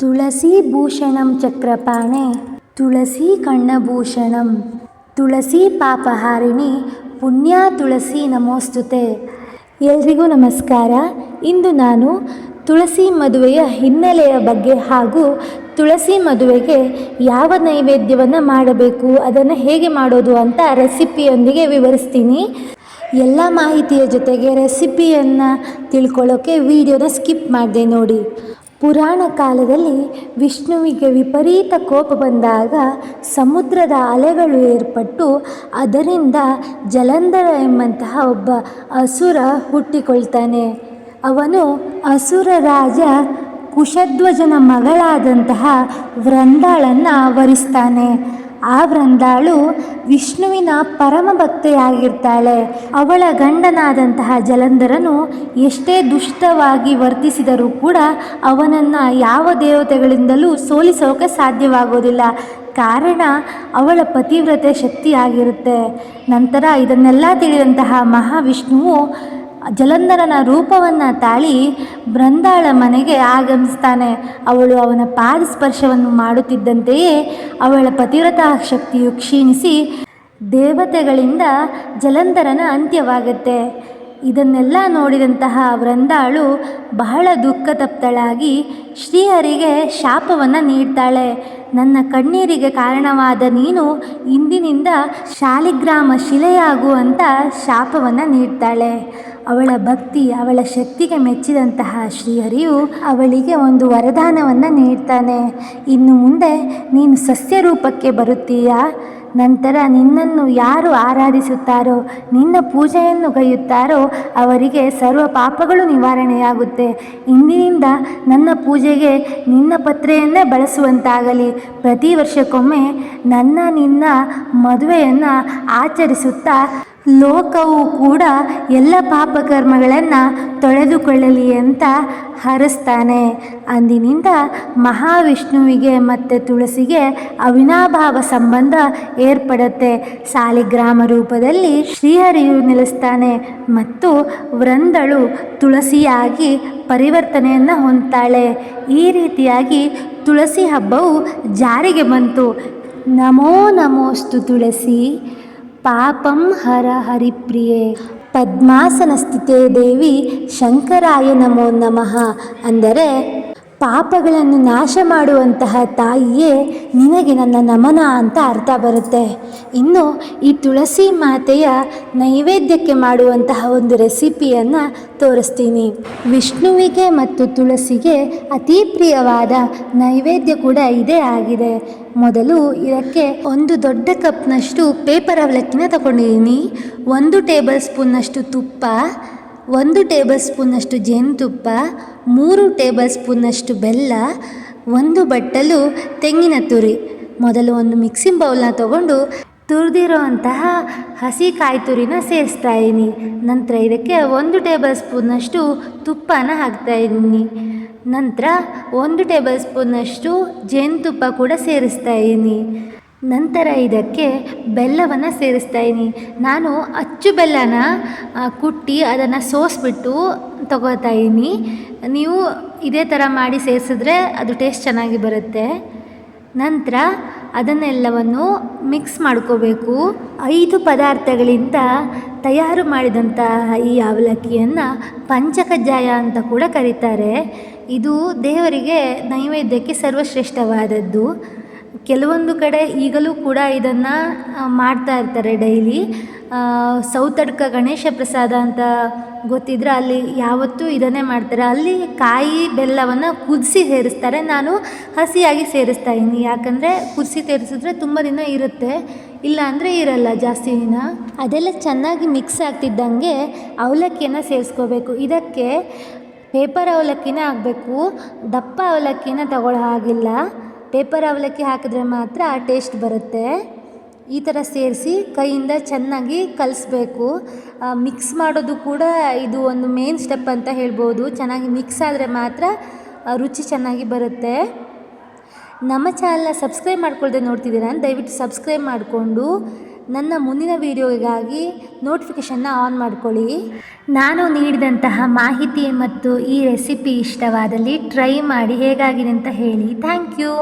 ತುಳಸಿ ಭೂಷಣಂ ಚಕ್ರಪಾಣೆ, ತುಳಸಿ ಕಣ್ಣಭೂಷಣಂ, ತುಳಸಿ ಪಾಪಹಾರಿಣಿ, ಪುಣ್ಯ ತುಳಸಿ ನಮೋಸ್ತುತೆ. ಎಲ್ರಿಗೂ ನಮಸ್ಕಾರ. ಇಂದು ನಾನು ತುಳಸಿ ಮದುವೆಯ ಹಿನ್ನೆಲೆಯ ಬಗ್ಗೆ ಹಾಗೂ ತುಳಸಿ ಮದುವೆಗೆ ಯಾವ ನೈವೇದ್ಯವನ್ನು ಮಾಡಬೇಕು, ಅದನ್ನು ಹೇಗೆ ಮಾಡೋದು ಅಂತ ರೆಸಿಪಿಯೊಂದಿಗೆ ವಿವರಿಸ್ತೀನಿ. ಎಲ್ಲ ಮಾಹಿತಿಯ ಜೊತೆಗೆ ರೆಸಿಪಿಯನ್ನು ತಿಳ್ಕೊಳ್ಳೋಕ್ಕೆ ವಿಡಿಯೋನ ಸ್ಕಿಪ್ ಮಾಡಿದೆ ನೋಡಿ. ಪುರಾಣ ಕಾಲದಲ್ಲಿ ವಿಷ್ಣುವಿಗೆ ವಿಪರೀತ ಕೋಪ ಬಂದಾಗ ಸಮುದ್ರದ ಅಲೆಗಳು ಏರ್ಪಟ್ಟು ಅದರಿಂದ ಜಲಂಧರ ಎಂಬಂತಹ ಒಬ್ಬ ಅಸುರ ಹುಟ್ಟಿಕೊಳ್ತಾನೆ. ಅವನು ಅಸುರ ರಾಜ ಕುಶಧ್ವಜನ ಮಗಳಾದಂತಹ ವೃಂದಾಳನ್ನು ವರಿಸ್ತಾನೆ. ಆ ವೃಂದಾಳು ವಿಷ್ಣುವಿನ ಪರಮ ಭಕ್ತೆಯಾಗಿರ್ತಾಳೆ ಅವಳ ಗಂಡನಾದಂತಹ ಜಲಂಧರನು ಎಷ್ಟೇ ದುಷ್ಟವಾಗಿ ವರ್ತಿಸಿದರೂ ಕೂಡ ಅವನನ್ನು ಯಾವ ದೇವತೆಗಳಿಂದಲೂ ಸೋಲಿಸೋಕೆ ಸಾಧ್ಯವಾಗೋದಿಲ್ಲ. ಕಾರಣ ಅವಳ ಪತಿವ್ರತೆ ಶಕ್ತಿಯಾಗಿರುತ್ತೆ. ನಂತರ ಇದನ್ನೆಲ್ಲ ತಿಳಿದಂತಹ ಮಹಾವಿಷ್ಣುವು ಜಲಂಧರನ ರೂಪವನ್ನು ತಾಳಿ ಬೃಂದಾಳ ಮನೆಗೆ ಆಗಮಿಸ್ತಾನೆ. ಅವಳು ಅವನ ಪಾದ ಸ್ಪರ್ಶವನ್ನು ಮಾಡುತ್ತಿದ್ದಂತೆಯೇ ಅವಳ ಪತಿವ್ರತಾ ಶಕ್ತಿಯು ಕ್ಷೀಣಿಸಿ ದೇವತೆಗಳಿಂದ ಜಲಂಧರನ ಅಂತ್ಯವಾಗುತ್ತೆ. ಇದನ್ನೆಲ್ಲ ನೋಡಿದಂತಹ ವೃಂದಾಳು ಬಹಳ ದುಃಖ ತಪ್ತಳಾಗಿ ಶ್ರೀಹರಿಗೆ ಶಾಪವನ್ನು ನೀಡ್ತಾಳೆ. ನನ್ನ ಕಣ್ಣೀರಿಗೆ ಕಾರಣವಾದ ನೀನು ಇಂದಿನಿಂದ ಶಾಲಿಗ್ರಾಮ ಶಿಲೆಯಾಗು ಅಂತ ಶಾಪವನ್ನು ನೀಡ್ತಾಳೆ. ಅವಳ ಭಕ್ತಿ, ಅವಳ ಶಕ್ತಿಗೆ ಮೆಚ್ಚಿದಂತಹ ಶ್ರೀಹರಿಯು ಅವಳಿಗೆ ಒಂದು ವರದಾನವನ್ನು ನೀಡ್ತಾನೆ. ಇನ್ನು ಮುಂದೆ ನೀನು ಸಸ್ಯ ರೂಪಕ್ಕೆ ಬರುತ್ತೀಯಾ? ನಂತರ ನಿನ್ನನ್ನು ಯಾರು ಆರಾಧಿಸುತ್ತಾರೋ, ನಿನ್ನ ಪೂಜೆಯನ್ನು ಕೈಯುತ್ತಾರೋ ಅವರಿಗೆ ಸರ್ವ ಪಾಪಗಳು ನಿವಾರಣೆಯಾಗುತ್ತೆ. ಇಂದಿನಿಂದ ನನ್ನ ಪೂಜೆಗೆ ನಿನ್ನ ಪತ್ರೆಯನ್ನೇ ಬಳಸುವಂತಾಗಲಿ. ಪ್ರತಿ ವರ್ಷಕ್ಕೊಮ್ಮೆ ನನ್ನ ನಿನ್ನ ಮದುವೆಯನ್ನು ಆಚರಿಸುತ್ತಾ ಲೋಕವು ಕೂಡ ಎಲ್ಲ ಪಾಪಕರ್ಮಗಳನ್ನು ತೊಳೆದುಕೊಳ್ಳಲಿ ಅಂತ ಹರಿಸ್ತಾನೆ. ಅಂದಿನಿಂದ ಮಹಾವಿಷ್ಣುವಿಗೆ ಮತ್ತು ತುಳಸಿಗೆ ಅವಿನಾಭಾವ ಸಂಬಂಧ ಏರ್ಪಡುತ್ತೆ. ಸಾಲಿಗ್ರಾಮ ರೂಪದಲ್ಲಿ ಶ್ರೀಹರಿಯು ನೆಲೆಸ್ತಾನೆ ಮತ್ತು ವೃಂದಳು ತುಳಸಿಯಾಗಿ ಪರಿವರ್ತನೆಯನ್ನು ಹೊಂದ್ತಾಳೆ. ಈ ರೀತಿಯಾಗಿ ತುಳಸಿ ಹಬ್ಬವು ಜಾರಿಗೆ ಬಂತು. ನಮೋ ನಮೋಸ್ತು ತುಳಸಿ. ಪಾಪಂ ಹರ ಹರಿಪ್ರಿಯೆ. ಪದ್ಮಾಸನ ಸ್ಥಿತೇ ದೇವಿ ಶಂಕರಾಯ ನಮೋ ನಮಃ. ಅಂದರೆ ಪಾಪಗಳನ್ನು ನಾಶ ಮಾಡುವಂತಹ ತಾಯಿಯೇ ನಿನಗೆ ನನ್ನ ನಮನ ಅಂತ ಅರ್ಥ ಬರುತ್ತೆ. ಇನ್ನು ಈ ತುಳಸಿ ಮಾತೆಯ ನೈವೇದ್ಯಕ್ಕೆ ಮಾಡುವಂತಹ ಒಂದು ರೆಸಿಪಿಯನ್ನು ತೋರಿಸ್ತೀನಿ. ವಿಷ್ಣುವಿಗೆ ಮತ್ತು ತುಳಸಿಗೆ ಅತಿ ಪ್ರಿಯವಾದ ನೈವೇದ್ಯ ಕೂಡ ಇದೇ ಆಗಿದೆ. ಮೊದಲು ಇದಕ್ಕೆ ಒಂದು ದೊಡ್ಡ ಕಪ್ನಷ್ಟು ಪೇಪರ್ ಅವಲಕ್ಕಿನ ತಗೊಂಡಿದ್ದೀನಿ ಒಂದು ಟೇಬಲ್ ಸ್ಪೂನ್ನಷ್ಟು ತುಪ್ಪ ಒಂದು ಟೇಬಲ್ ಸ್ಪೂನಷ್ಟು ಜೇನುತುಪ್ಪ, ಮೂರು ಟೇಬಲ್ ಸ್ಪೂನಷ್ಟು ಬೆಲ್ಲ, ಒಂದು ಬಟ್ಟಲು ತೆಂಗಿನ ತುರಿ. ಮೊದಲು ಒಂದು ಮಿಕ್ಸಿಂಗ್ ಬೌಲ್ನ ತಗೊಂಡು ತುರಿದಿರುವಂತಹ ಹಸಿ ಕಾಯಿ ತುರಿನ ಸೇರಿಸ್ತಾ ಇದ್ದೀನಿ. ನಂತರ ಇದಕ್ಕೆ ಒಂದು ಟೇಬಲ್ ಸ್ಪೂನಷ್ಟು ತುಪ್ಪನ ಹಾಕ್ತಾ ಇದ್ದೀನಿ. ನಂತರ ಒಂದು ಟೇಬಲ್ ಸ್ಪೂನಷ್ಟು ಜೇನುತುಪ್ಪ ಕೂಡ ಸೇರಿಸ್ತಾ ಇದ್ದೀನಿ. ನಂತರ ಇದಕ್ಕೆ ಬೆಲ್ಲವನ್ನು ಸೇರಿಸ್ತಾ ಇದ್ದೀನಿ ನಾನು ಅಚ್ಚು ಬೆಲ್ಲನ ಕುಟ್ಟಿ ಅದನ್ನು ಸೋಸಿಬಿಟ್ಟು ಇದ್ದೀನಿ ನೀವು ಇದೇ ಥರ ಮಾಡಿ ಸೇರಿಸಿದ್ರೆ ಅದು ಟೇಸ್ಟ್ ಚೆನ್ನಾಗಿ ಬರುತ್ತೆ. ನಂತರ ಅದನ್ನೆಲ್ಲವನ್ನು ಮಿಕ್ಸ್ ಮಾಡ್ಕೋಬೇಕು. ಐದು ಪದಾರ್ಥಗಳಿಂದ ತಯಾರು ಮಾಡಿದಂತಹ ಈ ಅವಲಕ್ಕಿಯನ್ನು ಪಂಚಕಜ್ಜಾಯ ಅಂತ ಕೂಡ ಕರೀತಾರೆ. ಇದು ದೇವರಿಗೆ ನೈವೇದ್ಯಕ್ಕೆ ಸರ್ವಶ್ರೇಷ್ಠವಾದದ್ದು. ಕೆಲವೊಂದು ಕಡೆ ಈಗಲೂ ಕೂಡ ಇದನ್ನು ಮಾಡ್ತಾ ಇರ್ತಾರೆ ಡೈಲಿ. ಸೌತಡ್ಕ ಗಣೇಶ ಪ್ರಸಾದ ಅಂತ ಗೊತ್ತಿದ್ರೆ ಅಲ್ಲಿ ಯಾವತ್ತೂ ಇದನ್ನೇ ಮಾಡ್ತಾರೆ. ಅಲ್ಲಿ ಕಾಯಿ ಬೆಲ್ಲವನ್ನು ಕುದಿಸಿ ಸೇರಿಸ್ತಾರೆ. ನಾನು ಹಸಿಯಾಗಿ ಸೇರಿಸ್ತಾ ಇದ್ದೀನಿ ಯಾಕಂದರೆ ಕುದಿಸಿ ಸೇರಿಸಿದ್ರೆ ತುಂಬ ದಿನ ಇರುತ್ತೆ. ಇಲ್ಲ ಅಂದರೆ ಇರಲ್ಲ ಜಾಸ್ತಿ ದಿನ. ಅದೆಲ್ಲ ಚೆನ್ನಾಗಿ ಮಿಕ್ಸ್ ಆಗ್ತಿದ್ದಂಗೆ ಅವಲಕ್ಕಿಯನ್ನು ಸೇರಿಸ್ಕೋಬೇಕು. ಇದಕ್ಕೆ ಪೇಪರ್ ಅವಲಕ್ಕಿನೇ ಆಗಬೇಕು. ದಪ್ಪ ಅವಲಕ್ಕಿನ ತಗೊಳ್ಳೋ ಹಾಗಿಲ್ಲ. ಪೇಪರ್ ಅವಲಕ್ಕಿ ಹಾಕಿದ್ರೆ ಮಾತ್ರ ಟೇಸ್ಟ್ ಬರುತ್ತೆ. ಈ ಥರ ಸೇರಿಸಿ ಕೈಯಿಂದ ಚೆನ್ನಾಗಿ ಕಲಿಸ್ಬೇಕು. ಮಿಕ್ಸ್ ಮಾಡೋದು ಕೂಡ ಇದು ಒಂದು ಮೇನ್ ಸ್ಟೆಪ್ ಅಂತ ಹೇಳ್ಬೋದು. ಚೆನ್ನಾಗಿ ಮಿಕ್ಸ್ ಆದರೆ ಮಾತ್ರ ರುಚಿ ಚೆನ್ನಾಗಿ ಬರುತ್ತೆ. ನಮ್ಮ ಚಾನಲ್ನ ಸಬ್ಸ್ಕ್ರೈಬ್ ಮಾಡ್ಕೊಳ್ದೆ ನೋಡ್ತಿದ್ದೀರಾ? ದಯವಿಟ್ಟು ಸಬ್ಸ್ಕ್ರೈಬ್ ಮಾಡಿಕೊಂಡು ನನ್ನ ಮುಂದಿನ ವೀಡಿಯೋಗಾಗಿ ನೋಟಿಫಿಕೇಷನ್ನ ಆನ್ ಮಾಡ್ಕೊಳ್ಳಿ. ನಾನು ನೀಡಿದಂತಹ ಮಾಹಿತಿ ಮತ್ತು ಈ ರೆಸಿಪಿ ಇಷ್ಟವಾದಲ್ಲಿ ಟ್ರೈ ಮಾಡಿ ಹೇಗಾಗಿದೆ ಅಂತ ಹೇಳಿ. Thank you